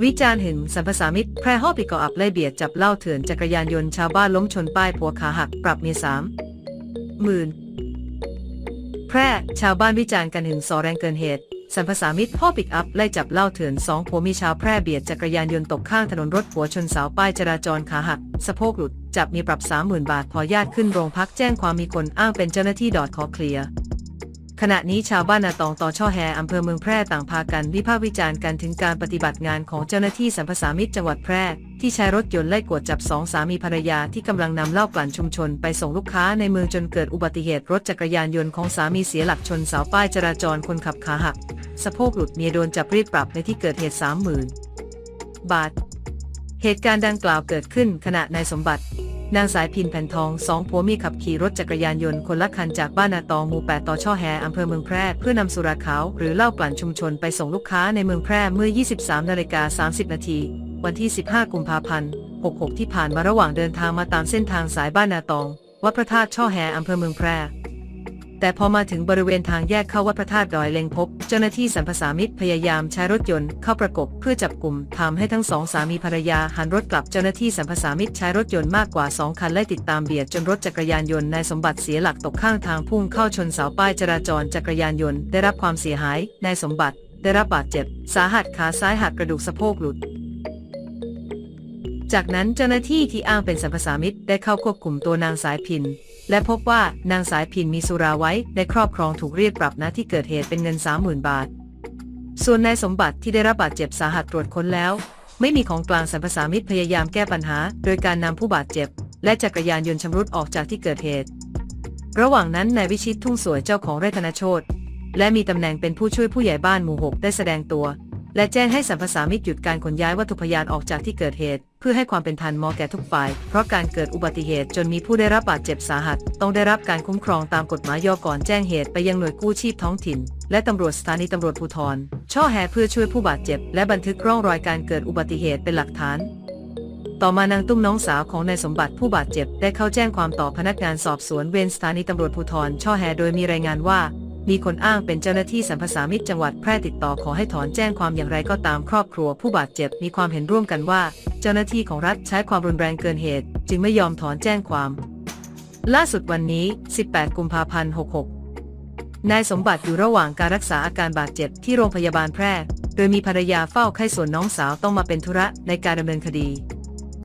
วิจารณ์เห็นสัมภาษามิตรแพร่ห้อปีกออับไล่เบียดจับเล่าเถื่อนจักรยานยนต์ชาวบ้านล้มชนป้ายผัวขาหักปรับเมียสามหมื่นแพร่ชาวบ้านวิจารณ์กันถึงสอแรงเกินเหตุสัมภาษามิตรพ่อปิกอัพไล่จับเล่าเถื่อนสองผัวมีชาวแพร่เบียดจักรยานยนต์ตกข้างถนนรถผัวชนเสาป้ายจราจรขาหัก สะโพกหลุด จับมีปรับ 30,000 บาทพอญาติขึ้นโรงพักแจ้งความมีคนอ้างเป็นเจ้าหน้าที่ดอดขอเคลียร์ ขณะนี้ชาวบ้านนาตองต่อช่อแฮอำเภอเมืองแพร่ต่างพากันวิพากษ์วิจารณ์กันถึงการปฏิบัติงานของเจ้าหน้าที่สัมภาษามิตรจังหวัดแพร่ ที่ใช้รถยนต์ไล่กวดจับสองสามีภรรยาที่กำลังนำเหล้ากลั่นชุมชนไปส่งลูกค้าในเมืองจนเกิดอุบัติเหตุรถจักรยานยนต์ของสามีเสียหลักชนเสาป้ายจราจรคนขับขาหักสะโพกหลุดเมียโดนจับรีดปรับในที่เกิดเหตุสามหมื่นบาท เหตุการณ์ดังกล่าวเกิดขึ้นขณะนายสมบัติ นางสายพินแผ่นทองสองผัวเมียขับขี่รถจักรยานยนต์คนละคันจากบ้านนาตองหมู่8ต่อช่อแฮอำเภอเมืองแพร่เพื่อนำสุราขาวหรือเหล้ากลั่นชุมชนไปส่งลูกค้าในเมืองแพร่เมื่อ 23นาฬิกา30 นาที วันที่ 15 กุมภาพันธ์ 66 ที่ผ่านมาระหว่างเดินทางมาตามเส้นทางสายบ้านนาตอง วัดพระธาตุช่อแฮอำเภอเมืองแพร่ แต่พอมาถึงบริเวณทางแยกเข้าวัดพระธาตุดอยเล็งพบ เจ้าหน้าที่สรรพสามิตพยายามใช้รถยนต์เข้าประกบเพื่อจับกลุ่มทำให้ทั้งสองสามีภรรยาหันรถกลับเจ้าหน้าที่สรรพสามิตใช้รถยนต์มากกว่า 2 คันไล่ติดตามเบียดจนรถจักรยานยนต์นายสมบัติเสียหลักตกข้างทางพุ่งเข้าชนเสาป้ายจราจรจักรยานยนต์ได้รับความเสียหายนายสมบัติ ได้รับบาดเจ็บ สาหัสขาซ้ายหักกระดูกสะโพกหลุดจากนั้นเจ้าหน้าที่ที่อ้างเป็นสรรพสามิตได้เข้าควบคุมตัวนางสายพิน และพบว่านางสายพินมีสุราไว้ในครอบครองถูกเรียกปรับณที่เกิดเหตุเป็นเงิน 30,000 บาท ส่วนนายสมบัติที่ได้รับบาดเจ็บสาหัสตรวจค้นแล้ว ไม่มีของกลางสรรพสามิตพยายามแก้ปัญหา โดยการนำผู้บาดเจ็บ และจักรยานยนต์ชำรุดออกจากที่เกิดเหตุ ระหว่างนั้นนายวิชิตทุ่งสวยเจ้าของไร่ธนโชตและมีตำแหน่งเป็นผู้ช่วยผู้ใหญ่บ้านหมู่หกได้แสดงตัว และแจ้งให้สรรพสามิตหยุดการขนย้ายวัตถุพยานออกจากที่เกิดเหตุ เพื่อให้ความเป็นธรรมมอแก่ทุกฝ่าย เพราะการเกิดอุบัติเหตุจนมีผู้ได้รับบาดเจ็บสาหัส ต้องได้รับการคุ้มครองตามกฎหมายยอก่อนแจ้งเหตุไปยังหน่วยกู้ชีพท้องถิ่น และตำรวจสถานีตำรวจภูธรช่อแฮเพื่อช่วยผู้บาดเจ็บ และบันทึกร่องรอยการเกิดอุบัติเหตุเป็นหลักฐานต่อมานางตุ้มน้องสาวของนายสมบัติผู้บาดเจ็บได้เข้าแจ้งความต่อพนักงานสอบสวนเวรสถานีตำรวจภูธรช่อแฮโดยมีรายงานว่า มีคนอ้างเป็นเจ้าหน้าที่สัมภาษามิตรจังหวัดแพร่ติดต่อขอให้ถอนแจ้งความอย่างไรก็ตามครอบครัวผู้บาดเจ็บมีความเห็นร่วมกันว่า เจ้าหน้าที่ของรัฐใช้ความรุนแรงเกินเหตุ จึงไม่ยอมถอนแจ้งความ ล่าสุดวันนี้ 18 กุมภาพันธ์ 66 นายสมบัติอยู่ระหว่างการรักษาอาการบาดเจ็บที่โรงพยาบาลแพร่ โดยมีภรรยาเฝ้าไข้ส่วนน้องสาวต้องมาเป็นธุระในการดำเนินคดี